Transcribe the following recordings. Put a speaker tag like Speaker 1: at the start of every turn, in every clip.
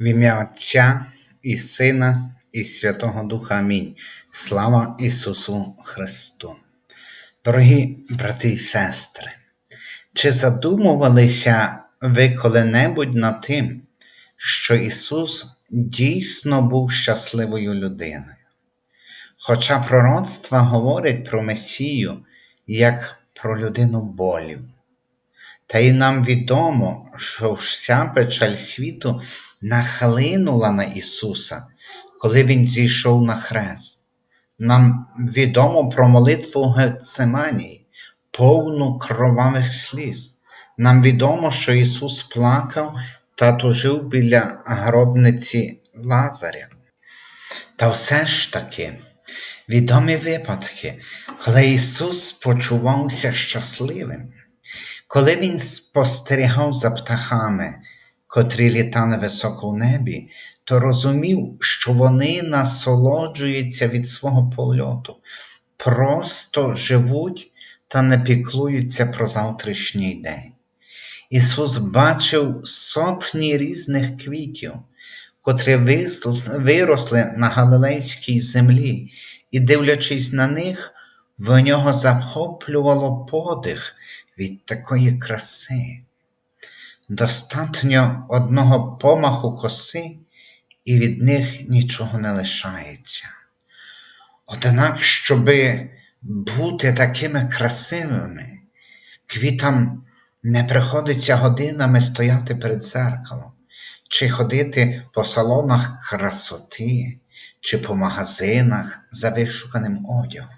Speaker 1: В ім'я Отця і Сина, і Святого Духа Амінь. Слава Ісусу Христу. Дорогі брати і сестри, чи задумувалися ви коли-небудь над тим, що Ісус дійсно був щасливою людиною? Хоча пророцтва говорять про Месію як про людину болів. Та й нам відомо, що вся печаль світу нахлинула на Ісуса, коли Він зійшов на хрест. Нам відомо про молитву Гецеманії, повну кровавих сліз. Нам відомо, що Ісус плакав та тужив біля гробниці Лазаря. Та все ж таки відомі випадки, коли Ісус почувався щасливим, коли Він спостерігав за птахами, котрі літали високо в небі, то розумів, що вони насолоджуються від свого польоту, просто живуть та не піклуються про завтрашній день. Ісус бачив сотні різних квітів, котрі виросли на Галилейській землі, і, дивлячись на них, в нього захоплювало подих від такої краси. Достатньо одного помаху коси, і від них нічого не лишається. Однак, щоби бути такими красивими, квітам не приходиться годинами стояти перед зеркалом, чи ходити по салонах красоти, чи по магазинах за вишуканим одягом.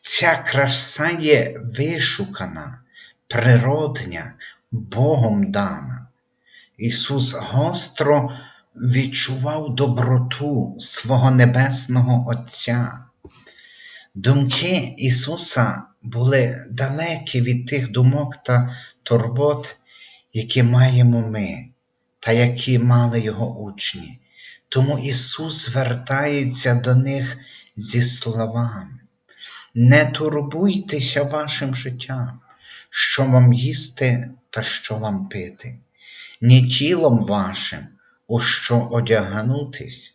Speaker 1: Ця краса є вишукана, природня, Богом дана. Ісус гостро відчував доброту свого Небесного Отця. Думки Ісуса були далекі від тих думок та турбот, які маємо ми, та які мали Його учні. Тому Ісус звертається до них зі словами. Не турбуйтеся вашим життям, що вам їсти та що вам пити, ні тілом вашим, у що одягнутись,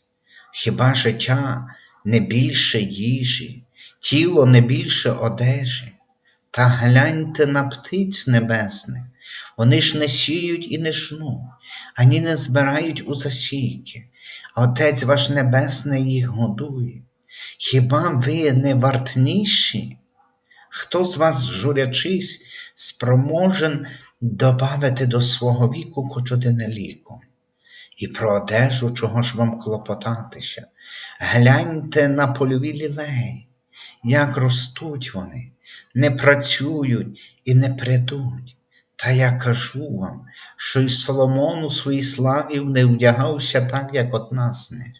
Speaker 1: хіба життя не більше їжі, тіло не більше одежі, та гляньте на птиць небесних, вони ж не сіють і не жнуть, ані не збирають у засійки, а Отець ваш Небесний їх годує. Хіба ви не вартніші? Хто з вас, журячись, спроможен добавити до свого віку хоч один ліку? І про одежу чого ж вам клопотатися? Гляньте на польові лілеї, як ростуть вони, не працюють і не придуть. Та я кажу вам, що й Соломон у своїй славі не вдягався так, як от нас не.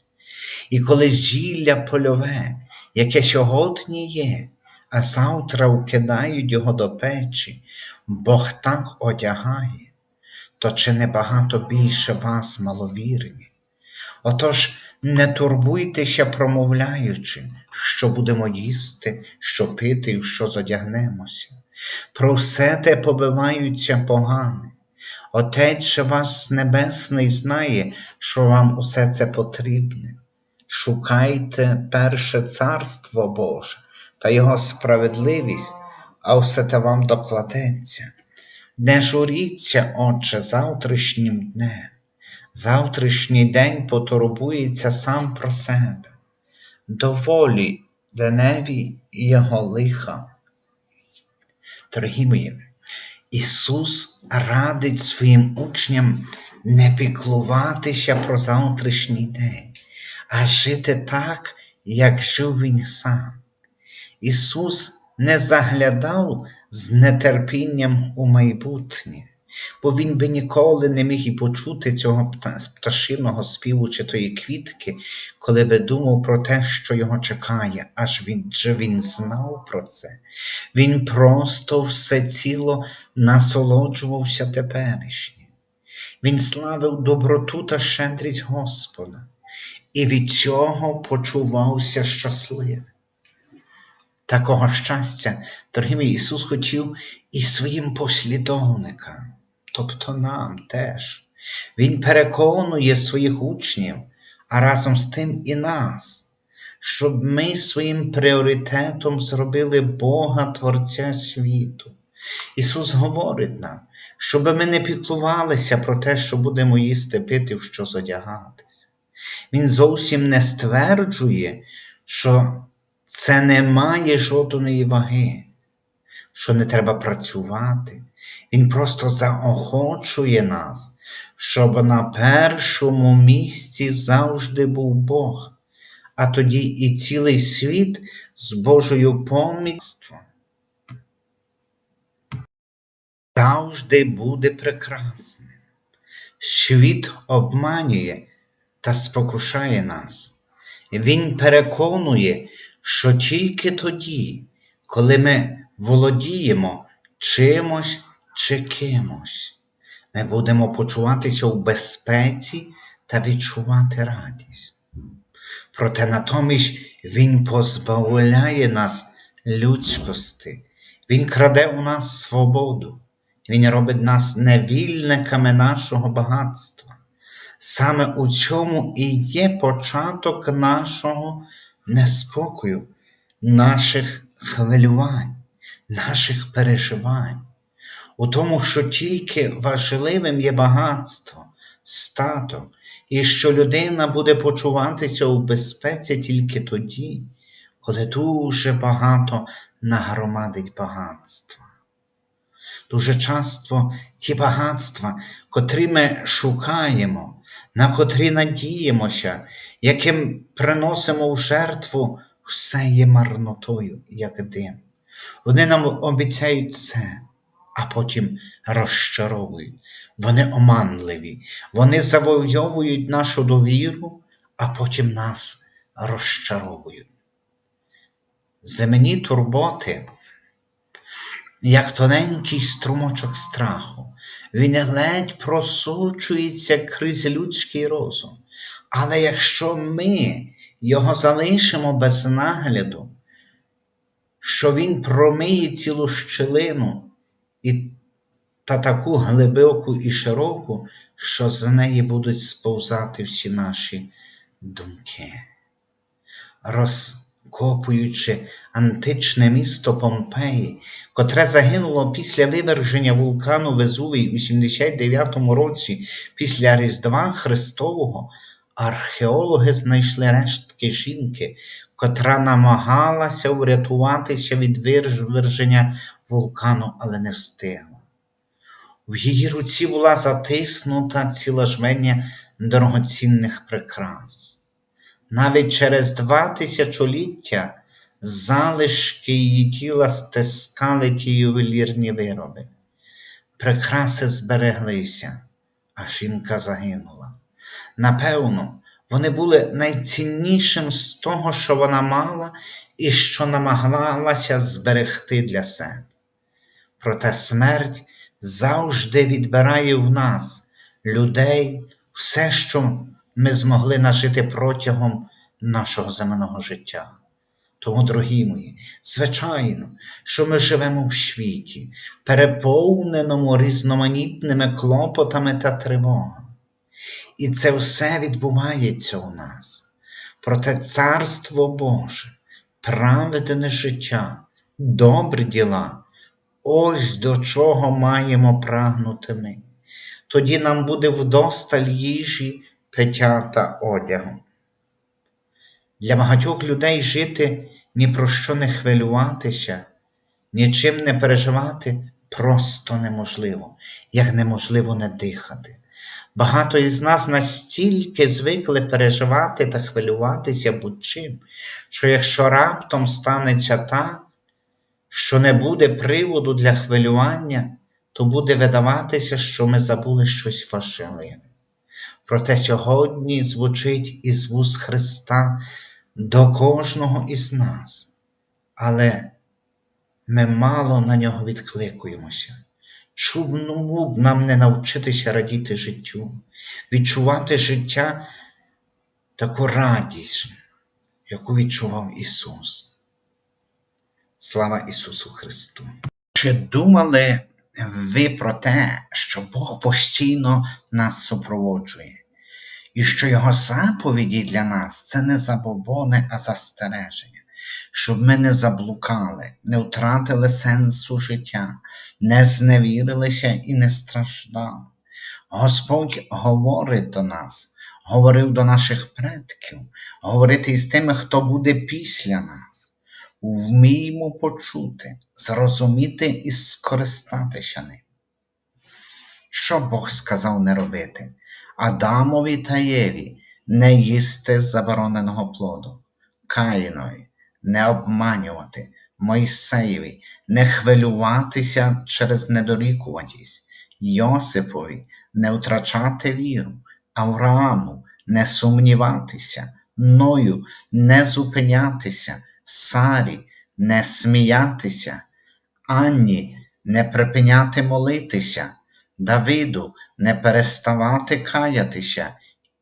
Speaker 1: І коли зілля польове, яке сьогодні є, а завтра вкидають його до печі, Бог так одягає, то чи не багато більше вас, маловірні? Отож, не турбуйтеся, промовляючи, що будемо їсти, що пити і що зодягнемося. Про все те побиваються погане. Отець вас Небесний знає, що вам усе це потрібне. Шукайте перше Царство Боже та Його справедливість, а все те вам докладеться. Не журіться, Отче, завтрашнім днем. Завтрашній день потурбується сам про себе, доволі деневі його лиха. Дорогі мої, Ісус радить своїм учням не піклуватися про завтрашній день, а жити так, як жив Він сам. Ісус не заглядав з нетерпінням у майбутнє, бо Він би ніколи не міг і почути цього пташиного співу чи тої квітки, коли би думав про те, що його чекає, аж він же він знав про це. Він просто все ціло насолоджувався теперішнім. Він славив доброту та щедрість Господа, і від цього почувався щасливим. Такого щастя, дорогі Ісус хотів і своїм послідовникам, тобто нам теж. Він переконує своїх учнів, а разом з тим і нас, щоб ми своїм пріоритетом зробили Бога Творця світу. Ісус говорить нам, щоб ми не піклувалися про те, що будемо їсти, пити, в що зодягатися. Він зовсім не стверджує, що це не має жодної ваги, що не треба працювати. Він просто заохочує нас, щоб на першому місці завжди був Бог, а тоді і цілий світ з Божою поміцтвом завжди буде прекрасним. Світ обманює та спокушає нас. Він переконує, що тільки тоді, коли ми володіємо чимось чи кимось, ми будемо почуватися у безпеці та відчувати радість. Проте натомість Він позбавляє нас людськості, Він краде у нас свободу, Він робить нас невільниками нашого багатства. Саме у цьому і є початок нашого неспокою, наших хвилювань, наших переживань, у тому, що тільки важливим є багатство, статок, і що людина буде почуватися у безпеці тільки тоді, коли дуже багато нагромадить багатства. Дуже часто ті багатства, котрі ми шукаємо, на котрі надіємося, яким приносимо в жертву, все є марнотою, як дим. Вони нам обіцяють це, а потім розчаровують. Вони оманливі, вони завойовують нашу довіру, а потім нас розчаровують. Земні турботи як тоненький струмочок страху. Він ледь просочується крізь людський розум. Але якщо ми його залишимо без нагляду, що він промиє цілу щелину і та таку глибоку і широку, що з неї будуть сповзати всі наші думки. Роз копуючи античне місто Помпеї, котре загинуло після виверження вулкану Везувій у 79 році після Різдва Христового, археологи знайшли рештки жінки, котра намагалася врятуватися від виверження вулкану, але не встигла. В її руці була затиснута ціла жменя дорогоцінних прикрас. Навіть через два тисячоліття залишки її тіла стискали ті ювелірні вироби. Прикраси збереглися, а жінка загинула. Напевно, вони були найціннішим з того, що вона мала і що намагалася зберегти для себе. Проте смерть завжди відбирає в нас, людей, все, що ми змогли нажити протягом нашого земного життя. Тому, дорогі мої, звичайно, що ми живемо в світі, переповненому різноманітними клопотами та тривогами. І це все відбувається у нас. Проте Царство Боже, праведне життя, добрі діла, ось до чого маємо прагнути ми. Тоді нам буде вдосталь їжі пиття та одягу. Для багатьох людей жити ні про що не хвилюватися, нічим не переживати просто неможливо, як неможливо не дихати. Багато із нас настільки звикли переживати та хвилюватися будь-чим, що якщо раптом станеться так, що не буде приводу для хвилювання, то буде видаватися, що ми забули щось важливе. Проте сьогодні звучить із вуз Христа до кожного із нас, але ми мало на нього відкликуємося. Чому б нам не навчитися радіти життю, відчувати життя таку радість, яку відчував Ісус. Слава Ісусу Христу! Чи думали
Speaker 2: ви про те, що Бог постійно нас супроводжує, і що Його заповіді для нас це не забобони, а застереження, щоб ми не заблукали, не втратили сенсу життя, не зневірилися і не страждали. Господь говорить до нас, говорив до наших предків, говорити із тими, хто буде після нас. Вміємо почути, зрозуміти і скористатися ним. Що Бог сказав не робити? Адамові та Єві не їсти забороненого плоду, Каїнові не обманювати, Мойсеєві не хвилюватися через недорікуватість, Йосипові не втрачати віру, Аврааму не сумніватися, Ною не зупинятися, Сарі не сміятися, Анні не припиняти молитися, Давиду не переставати каятися,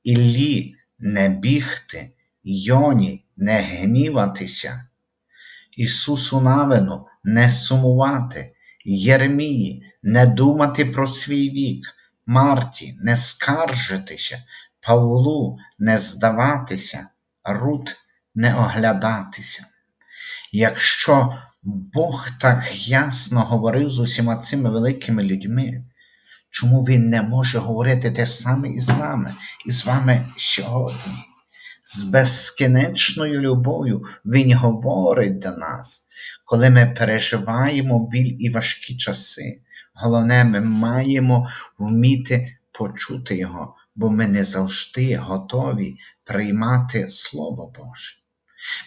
Speaker 2: Іллі не бігти, Йоні не гніватися, Ісусу Навину не сумувати, Єремії не думати про свій вік, Марті не скаржитися, Павлу не здаватися, Рут не оглядатися. Якщо Бог так ясно говорив з усіма цими великими людьми, чому Він не може говорити те саме і з нами, і з вами сьогодні? З безкінечною любов'ю Він говорить до нас, коли ми переживаємо біль і важкі часи. Головне, ми маємо вміти почути Його, бо ми не завжди готові приймати Слово Боже.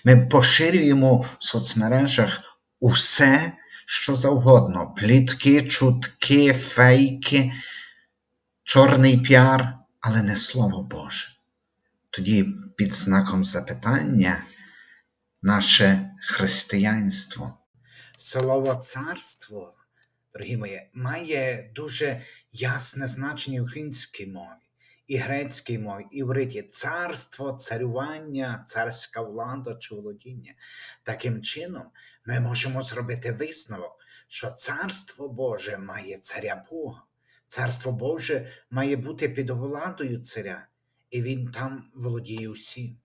Speaker 2: Ми поширюємо в соцмережах усе, що завгодно: плітки, чутки, фейки, чорний піар, але не Слово Боже. Тоді під знаком запитання наше християнство.
Speaker 1: Слово царство, дорогі мої, має дуже ясне значення в українській мові, і грецькій мові, і в царство, царювання, царська влада чи володіння. Таким чином, ми можемо зробити висновок, що царство Боже має царя Бога. Царство Боже має бути під владою царя, і він там володіє усім.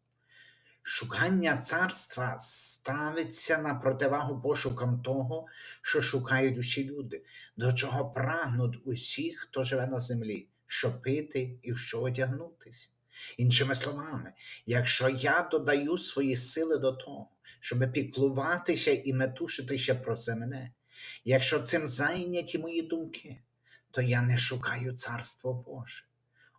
Speaker 1: Шукання царства ставиться на противагу пошукам того, що шукають усі люди, до чого прагнуть усі, хто живе на землі, що пити і в що одягнутися. Іншими словами, якщо я додаю свої сили до того, щоб піклуватися і метушитися про земне, якщо цим зайняті мої думки, то я не шукаю царство Боже.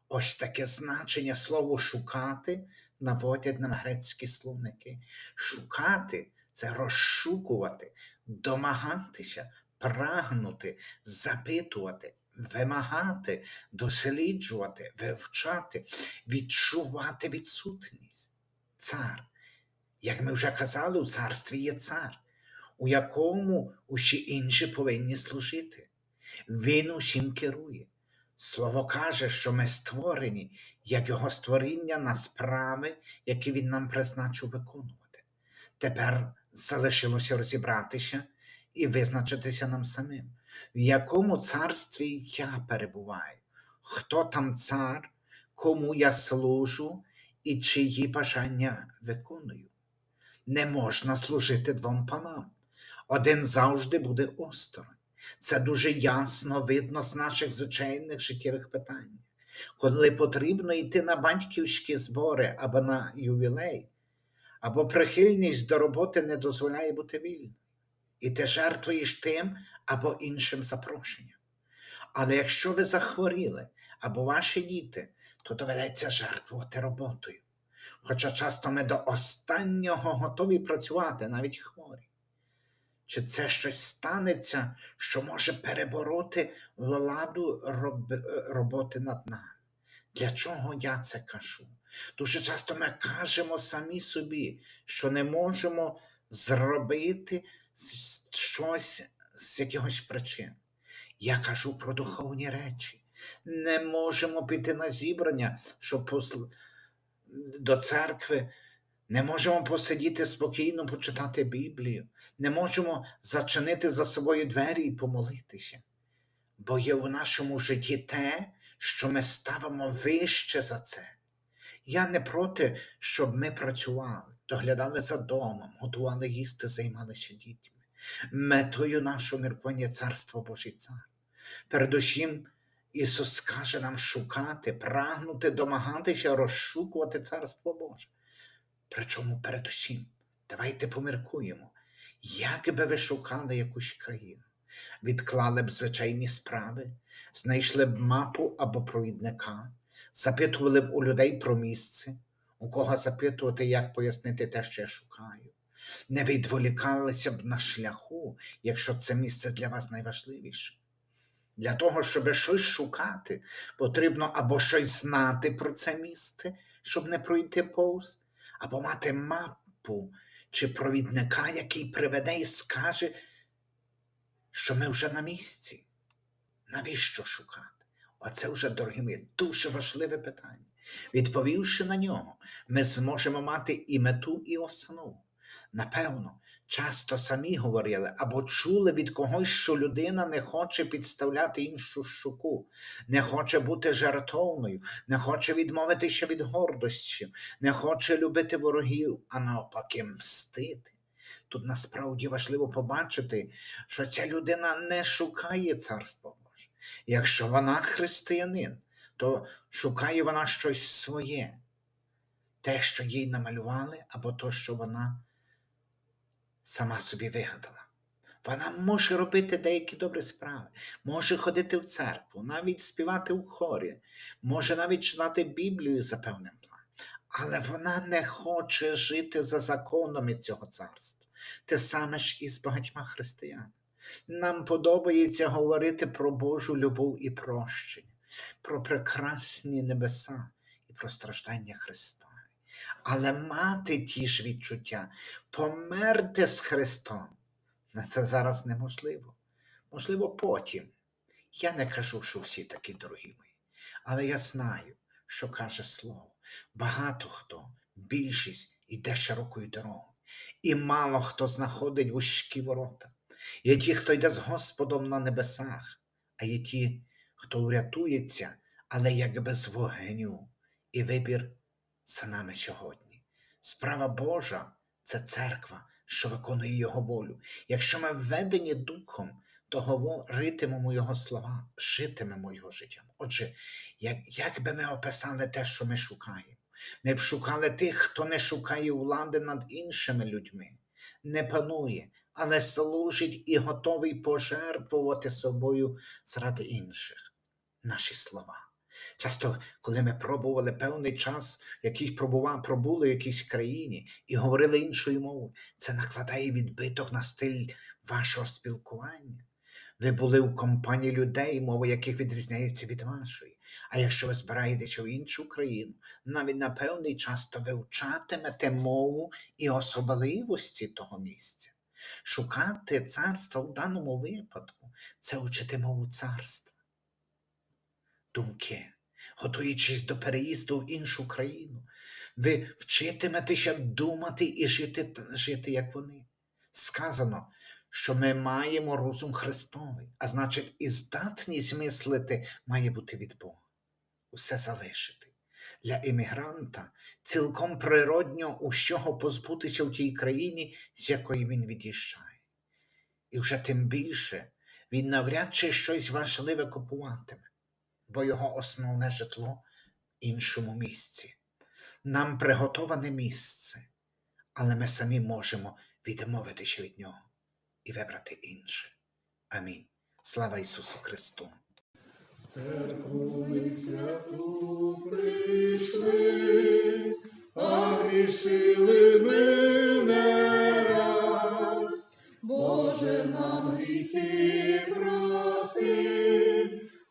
Speaker 1: Ось таке значення слову шукати наводять нам грецькі словники. Шукати це розшукувати, домагатися, прагнути, запитувати, вимагати, досліджувати, вивчати, відчувати відсутність. Цар. Як ми вже казали, у царстві є цар, у якому усі інші повинні служити. Він усім керує. Слово каже, що ми створені, як його створіння на справи, які він нам призначив виконувати. Тепер залишилося розібратися і визначитися нам самим, в якому царстві я перебуваю, хто там цар, кому я служу і чиї бажання виконую. Не можна служити двом панам. Один завжди буде осторонь. Це дуже ясно видно з наших звичайних життєвих питань. Коли потрібно йти на батьківські збори або на ювілей, або прихильність до роботи не дозволяє бути вільною, і ти жертвуєш тим або іншим запрошенням. Але якщо ви захворіли або ваші діти, то доведеться жертвувати роботою. Хоча часто ми до останнього готові працювати, навіть хворі. Чи це щось станеться, що може перебороти владу роб... роботи над нами? Для чого я це кажу? Дуже часто ми кажемо самі собі, що не можемо зробити щось з якихось причин. Я кажу про духовні речі. Не можемо піти на зібрання, щоб посл... до церкви. Не можемо посидіти спокійно, почитати Біблію, не можемо зачинити за собою двері і помолитися. бо є у нашому житті те, що ми ставимо вище за це. Я не проти, щоб ми працювали, доглядали за домом, готували їсти, займалися дітьми. Метою нашого міркування Царство Божий Цар. Передусім, Ісус каже нам шукати, прагнути, домагатися, розшукувати Царство Боже. Причому передусім, давайте поміркуємо, як би ви шукали якусь країну, відклали б звичайні справи, знайшли б мапу або провідника, запитували б у людей про місце, у кого запитувати, як пояснити те, що я шукаю. Не відволікалися б на шляху, якщо це місце для вас найважливіше. Для того, щоб щось шукати, потрібно або щось знати про це місце, щоб не пройти повз, або мати мапу чи провідника, який приведе і скаже, що ми вже на місці. Навіщо шукати? Оце вже, дорогі мої, дуже важливе питання. Відповівши на нього, ми зможемо мати і мету, і основу. Напевно, часто самі говорили або чули від когось, що людина не хоче підставляти іншу щуку, не хоче бути жартовною, не хоче відмовитися від гордості, не хоче любити ворогів, а навпаки, мстити. Тут насправді важливо побачити, що ця людина не шукає царства Боже. Якщо вона християнин, то шукає вона щось своє, те, що їй намалювали, або то, що вона сама собі вигадала. Вона може робити деякі добрі справи, може ходити в церкву, навіть співати у хорі, може навіть читати Біблію за певним планом. Але вона не хоче жити за законами цього царства. Те саме ж і з багатьма християнами. Нам подобається говорити про Божу любов і прощення, про прекрасні небеса і про страждання Христові. Але мати ті ж відчуття, померти з Христом, на це зараз неможливо. Можливо, потім. Я не кажу, що всі такі дорогі мої, але я знаю, що каже Слово. Багато хто, більшість іде широкою дорогою, і мало хто знаходить вузькі ворота. Є ті, хто йде з Господом на небесах, а є ті, хто врятується, але як без вогню, і вибір за нами сьогодні. Справа Божа це церква, що виконує Його волю. Якщо ми введені духом, то говоритимемо Його слова, житимемо Його життям. Отже, як, як би ми описали те, що ми шукаємо? Ми б шукали тих, хто не шукає влади над іншими людьми, не панує, але служить і готовий пожертвувати собою заради інших. Наші слова. Часто, коли ми пробували певний час, якийсь пробував, пробули в якійсь країні і говорили іншою мовою, це накладає відбиток на стиль вашого спілкування. Ви були в компанії людей, мова яких відрізняється від вашої. А якщо ви збираєтеся в іншу країну, навіть на певний час, то вивчатимете мову і особливості того місця. Шукати царства в даному випадку це вчити мову царства думки, готуючись до переїзду в іншу країну. Ви вчитиметеся думати і жити, жити як вони. Сказано, що ми маємо розум Христовий, а значить, і здатність мислити має бути від Бога. Усе залишити. Для іммігранта цілком природньо усього позбутися в тій країні, з якої він від'їжджає. І вже тим більше він навряд чи щось важливе купуватиме бо його основне житло в іншому місці. Нам приготоване місце, але ми самі можемо відмовитися від нього і вибрати інше. Амінь. Слава Ісусу Христу!
Speaker 3: Церкву ми святу прийшли, а грішили ми не раз. Боже нам гріхи прости,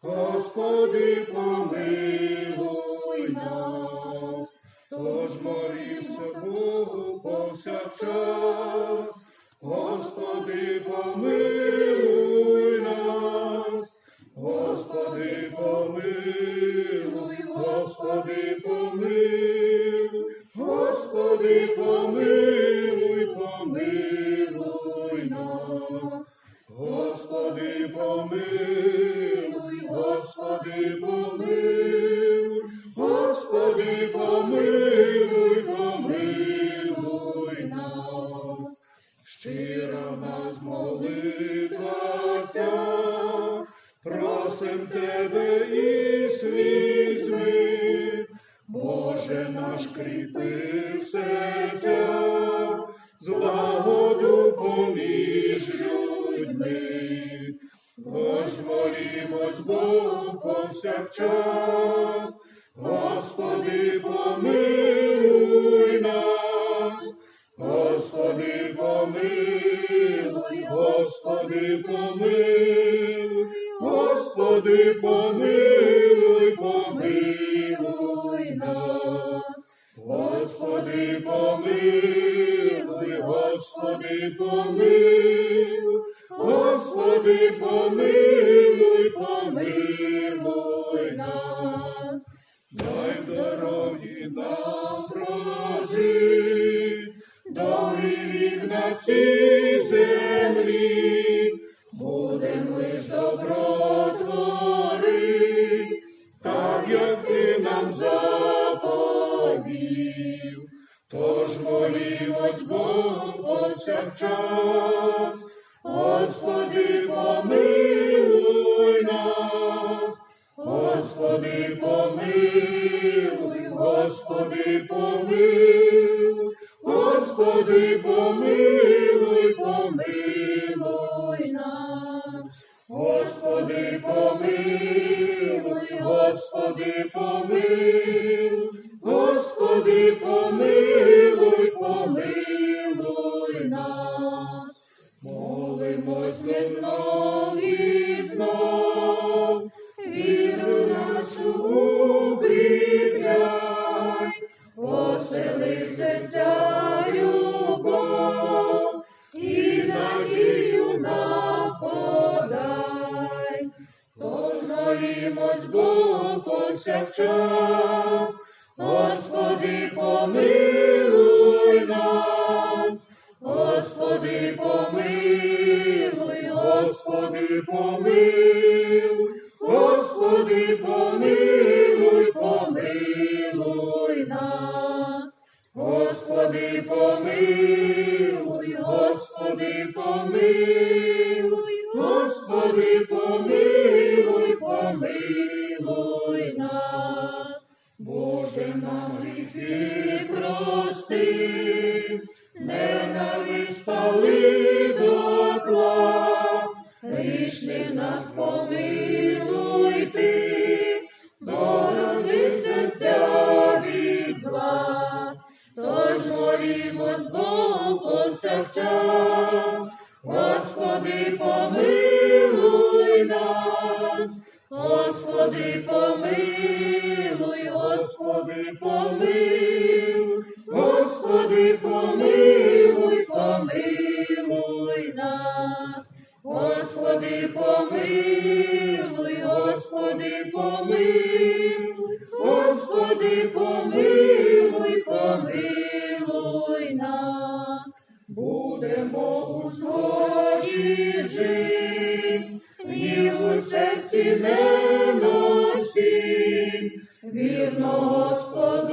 Speaker 3: Господи помилуй нас. Тож молімся Богу повсякчас, Господи помилуй нас. Господи, помилуй, Господи, помилуй, Господи, помилуй, помилуй помилуй, Господи, помилуй, Господи, помилуй, помилуй нас, щира нас молитва. повсякчас, Господи, помилуй нас, Господи, помилуй, Господи, помилуй, Господи, помилуй, помилуй нас, Господи, помилуй, Господи, помилуй, Господи, помилуй, помилуй. Молімось Богу час. Господи, помилуй нас, Господи, помилуй, Господи, помилуй. Vir nos poder.